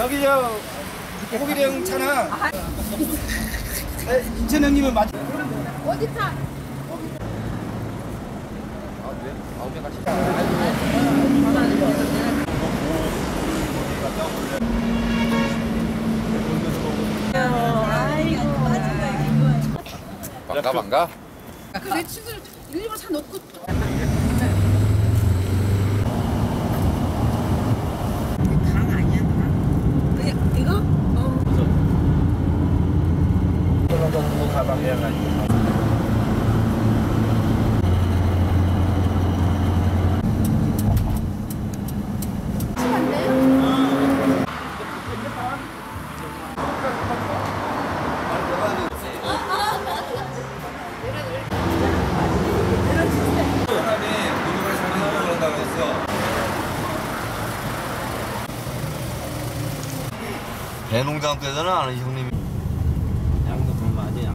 저 고기령 차나 인천 형님은 맞 어디 타? 반가 반가. 그내 친구를 일부러 차 놓고 강 아니야 강? 그냥 이거? 어. 배농장 때는 아는 형님이 양도 돈 많이 양.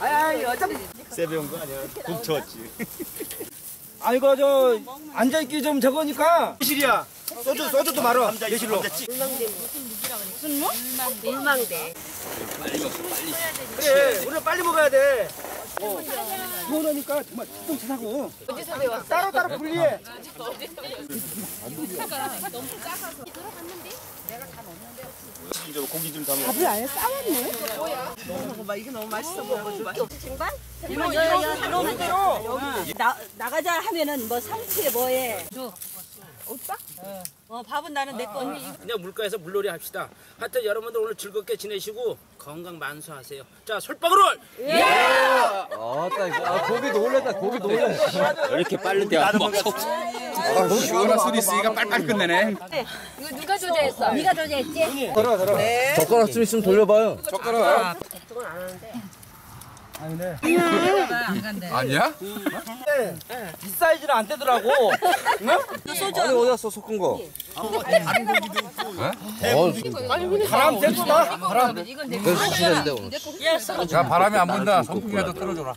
아이 어차피 세배 온거 아니야? 굶쳐왔지. 아 이거 저 앉아 있기 좀 저거니까 예실이야. 소주 소주도 말어. 예실로. 일망대. 그래 우리는 빨리 먹어야 돼. 시원하니까 정말 똥차 사고. 어디서 배웠어? 따로 따로 분리해. 고기 좀 담아. 쟁반? 이거 여여 들어오면 나 나가자 하면은 뭐 상추에 뭐에 줘. 오빠? 어 밥은 나는 내 거. 언니 그냥 물가에서 물놀이 합시다. 하여튼 여러분들 오늘 즐겁게 지내시고 건강 만수하세요. 자, 솔방울! 아 고기 놀랬다 고기 놀래 이렇게 빠른 데가 막 시원한 소리 있으니까 빨빨 끝내네. 이거 누가 조제했어? 네가 조제했지? 들어 들어. 젓가락 좀 있으면 돌려봐요 젓가락. 아니네. 아니야? 이 사이즈는 안 되더라고. 아니 어디 갔어 섞은 거 바람 봐. 바람. 그래서 주시는데 오늘. 야 바람이 안 분다. 선풍기라도 틀어줘라.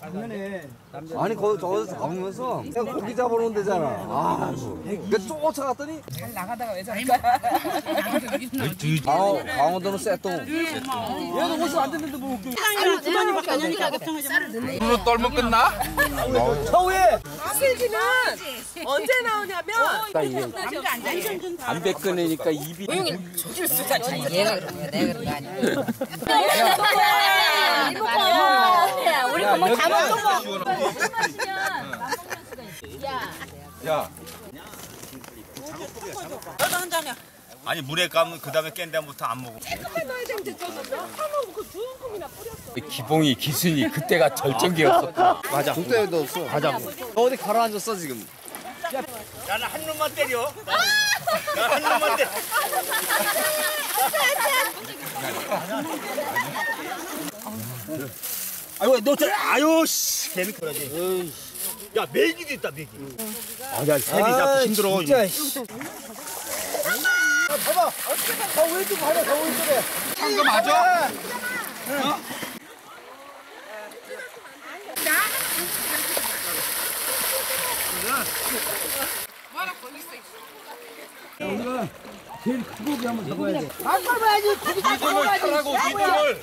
작년에 아니 거기 저기서 잡으면서 내가 고기 잡아놓은 데잖아. 아 그러니까 쫓아갔더니 강원, 강원도는 쎄똥 얘도 옷이 안 됐는데 뭐 웃겨. 물로 떨면 끝나? 서우에 언제 나 오냐면 담배 꺼내니까 입이. 우리 뭐다 먹고 야. 아니 물에 까면 그 다음에 깬 다음부터 안 먹어. 기봉이 기순이 그때가 절정기였어. 맞아. 그때도 없어. 가자고 너 어디 가라앉았어 지금 나는 한 놈만 때려. 나한 놈만 때려. 아유 너 저 아유 씨 개는 그러지. 야 메기도 있다 메기. 아야 햄이 나 힘들어. 진짜. 씨. 아, 봐봐. 더 왼쪽 봐봐. 더 왼쪽에. 한거 맞아? 우리가 제일 큰 고기 한번 잡아야 돼. 하라고 비둘.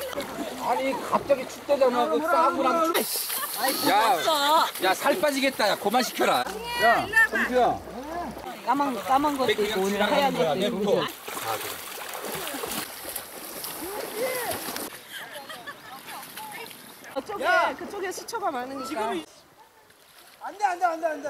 아니 갑자기 춥대잖아. 그 싸구랑. 야, 야 살 빠지겠다. 야 그만 시켜라. 야, 성수야. 까만 까만 것도 있고 오늘 하얀 것도 있고. 야, 그쪽에 시초가 많으니까. 지금 안 돼, 안 돼, 안 돼, 안 돼.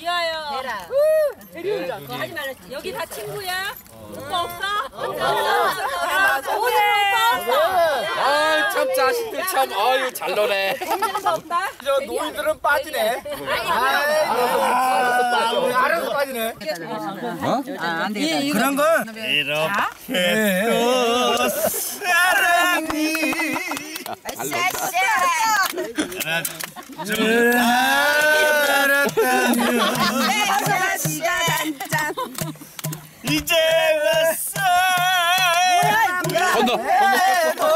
이하여. 대라. 그거 하지 말라. 여기 다 친구야? 오빠 없어? 없어. 오늘 오빠 없어. 아참 자식들 참 아유 잘 노네. 오빠 없다. 저 노인들은 빠지네. 알아서 우리 알아서 빠지네. 그런 건 이렇게 또 사랑이 이제 왔어. 건너 건너.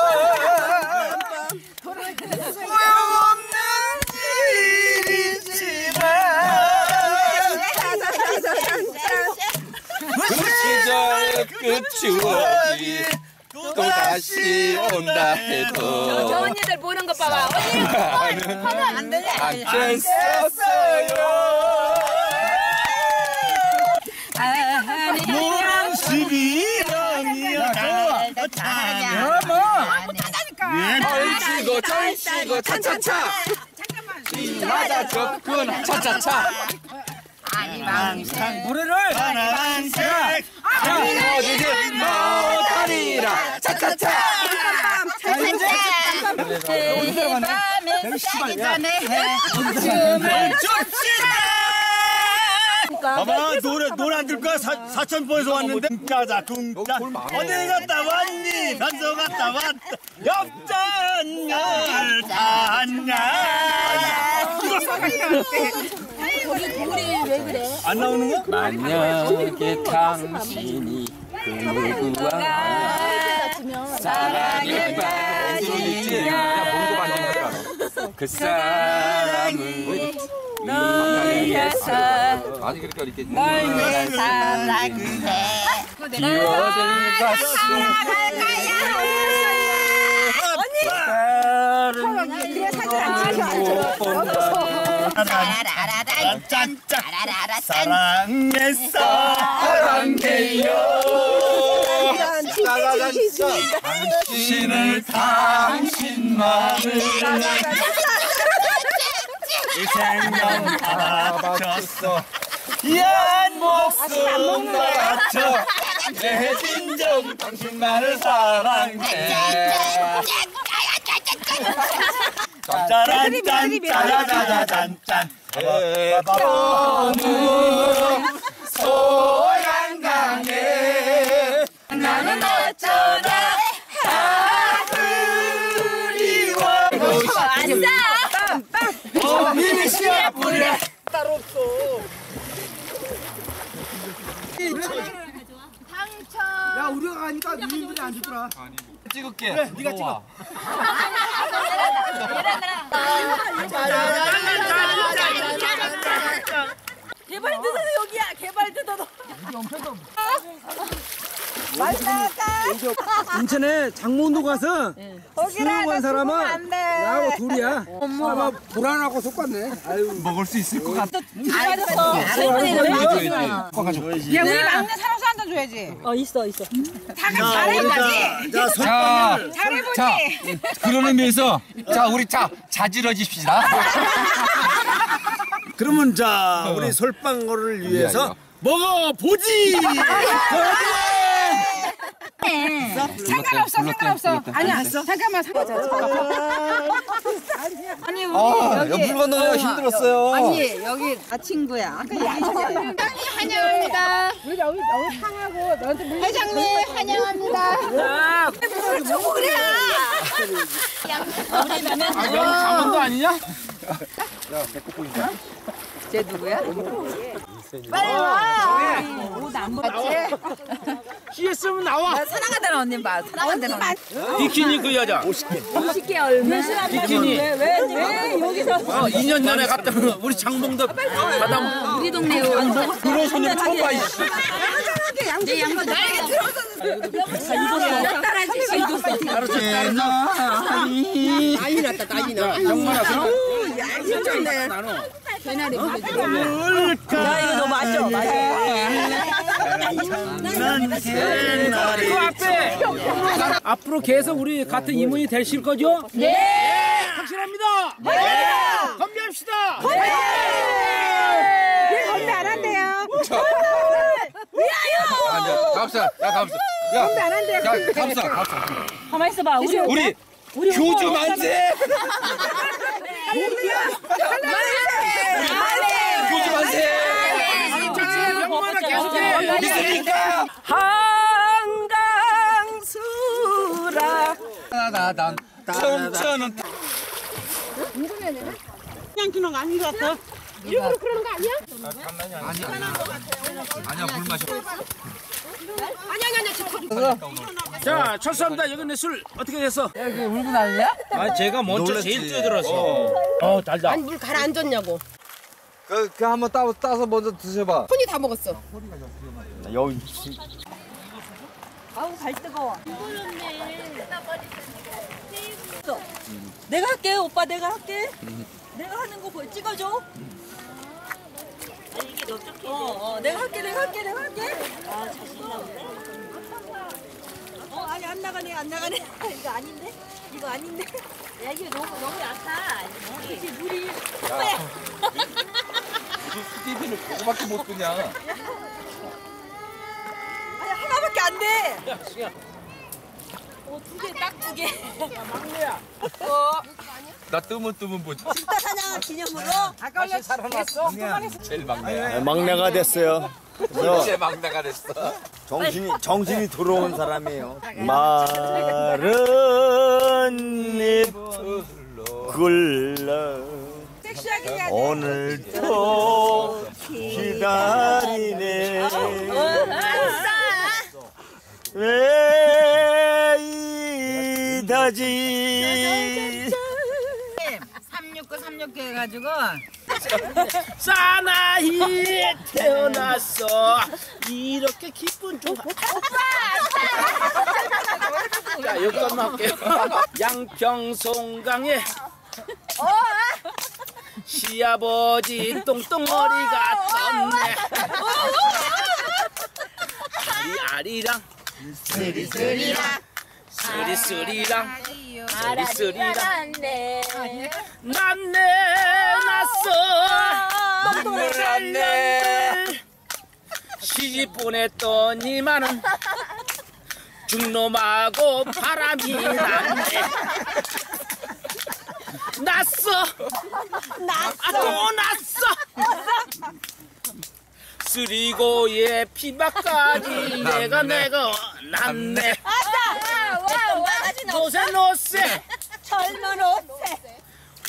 시절의 끝이 또 다시 온다 저 해도 언니들 보는 거 봐봐. 언니. 나는 않겠었어요. 절치고 절치고 차차차. 맞아 접근 차차차. 노래를 파란색 어디지 못하리라. 차차차. 봐봐 노래 노래 안 들까 사 사천포에서 왔는데? 쿵짜자 쿵짜 어디 갔다 왔니? 단서 갔다 왔다. 엽전열 탔냐? 안 나오는 거? 만약에 당신이 그 누구와 사랑에 빠지면 그 사람 아니 그러니까 이렇게 가슴. 짠짠. 사랑했어. 당신을 당신만을 생명 바쳤어 얀 목숨 바쳐 내 진정 당신만을 사랑해 짜란 짠 짜라자잔 짠 소양강에 나는 어쩌다 어, 힘이 씨야 뿌리래 따로 없어 야 우리가 가니까 누님들이 안 주더라. 찍을게 그래 네가 찍어. 개발 뜯어도 여기야. 개발 뜯어도. 인천에 장모도 가서 수영한 사람은 나하고 둘이야. 아마 불안하고 속았네. 아유 먹을 수 있을 것 같아. 알았어. 야 우리 막내 한잔 줘야지. 어 있어 있어. 다 같이 잘해야지. 자, 잘해보지. 자, 그런 의미에서 자 우리 자 자지러지십시다. 그러면 자 우리 솔방어를 위해서 먹어보지 상관없어 상관없어. 아니야 잠깐만 상관없어. 아니 우리 아, 여기 옆을 건너기가 힘들었어요. 아니 여기 나 친구야. 아까 얘기했잖아. 환영합니다. 여기 여기 여기 상하고 너한테 물 회장님 환영합니다. 강원도 아니냐? 쟤 누구야? CS 면 나와. 사랑한다는 언니 봐. 사랑한다는 언니. 비키니 그 여자. 50개 얼마? 비키니. 왜 여기서 어, 2년 전에 갔다 우리 장봉도 바다 우리 동네 온 손님 처음 봐. 내 양반 나에게 들어서 이거 따라지 정만아 그럼. 나는 야 이거 너 맞죠? 맞아. 그 앞에 앞으로 계속 우리 같은 이모이 되실 거죠? 네. 확실합니다. 네. 건배합시다. 건배 안 한대요. 아니야. 감사. 야 감사. 야. 건배 안 한대요. 야 감사. 감사. 가만 있어봐. 우리 우리 교주 만세. 교주 만세. 영만아 믿습니까? 한강수라. 나나난 청천은 아니야 물 마셔. 자, 철수합니다. 여기 내술 어떻게 됐어? 여기 울고 난리야? 아, 제가 먼저 제일 뛰어들었어. 어, 달다. 물 가라앉았냐고. 그, 그 한번 따, 따서 먼저 드셔봐. 손이 다 먹었어. 여기 아우 발 뜨거워. 내가 할게 오빠 내가 할게. 내가 하는 거 보여 찍어줘. 아니 이게 넓적해. 어, 어 내가 할게 내가 할게 내가 할게. 아 자신나 보네. 어 아니 안 나가네 안 나가네. 이거 아닌데 이거 아닌데. 야 이게 너무 너무 약하. 그치 물이. TV를 그거밖에 못 끄냐. 돼. 야, 승희야. 어 두 개 딱 두 개. 막내야. 나 뜨문 뜨문 보지. 진짜 사냥 기념으로. 다시 살아났어? 제일 막내야. 막내가 됐어요. 저 제일 막내가 됐어. 정신이 정신이 들어온 사람이에요. 마른 잎 굴러 오늘도 기다리네. 왜 이다지? 369 369 해가지고 사나이 태어났어. 이렇게 기쁜 좀. 자, 여기까지만 할게요. 양평송강에 시아버지 똥똥머리가 떴네. 아리아리랑 쓰리쓰리랑 쓰리쓰리랑 쓰리쓰리랑 난내 났어 눈물 났네. 시집 보냈더니만은 중놈하고 바람이 났네. 났어. 나또 났어. 쓰리고의 피박까지 내가 내가 났네 노세 노세 젊은 옷에.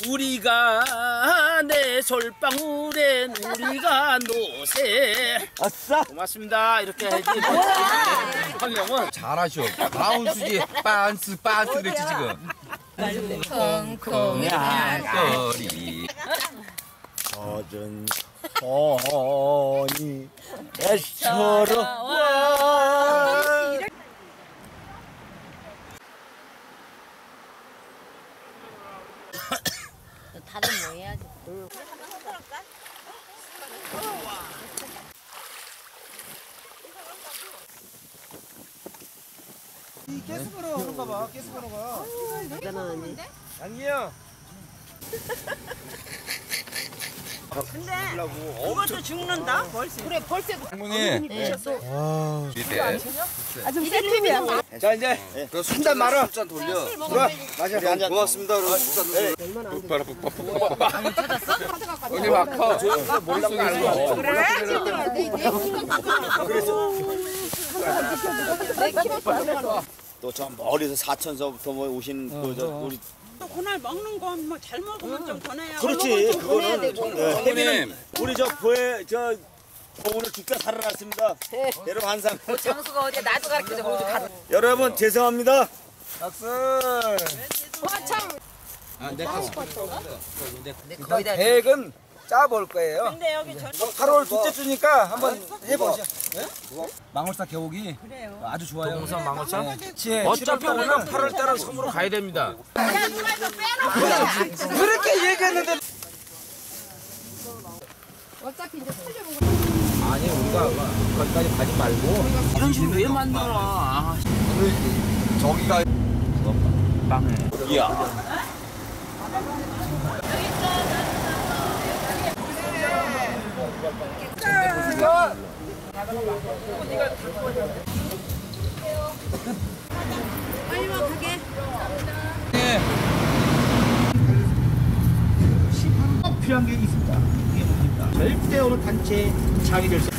우리가 내 솔방울에 우리가 노세 아싸. 고맙습니다 이렇게 해야지 황영은 잘하셔. 바운스지 빤스 빤스 그랬지 지금. 콩콩이야 거리. 젖은 손이 애처럼 와. 다들 뭐 해야지. 계속으로 그런가 봐. 계속으로 가. 양기야. 이것도 죽는다? 그래 벌써 할머니. 네. 이때. 아좀 세팀이야. 자 이제 한잔 말아. 한잔 돌려. 들어. 마셔. 한잔. 고맙습니다. 그럼 한잔 돌려. 봐라 봐봐. 어디 막혀. 또 저 멀리서 사천서부터 뭐 오신 그저 우리 그날 먹는 거뭐잘 먹으면 좀더 내야. 그렇지 그거는 네, 할머님. 우리 저 보혜 저 오늘 죽다 살아났습니다. 여러분 항상 장수가 어디야? 나도 가르쳐줘. 거기 가. 여러분 죄송합니다. 일단 계획은 짜볼 거예요. 근데 여기 저 8월 둘째 주니까 한번 해보죠. 망월사 개옥이 아주 좋아요. 동산 망원사? 예, 어차피 7월 우리는 달에는 8월 달에 섬으로 가야 됩니다. 그렇게 얘기했는데 아니 우리가 거기까지 가지 말고 이런 식으로 왜 만들어? 아, 저기가 필요한 게 있습니다. 이게 뭡니까? 절대 어느 단체 될 수.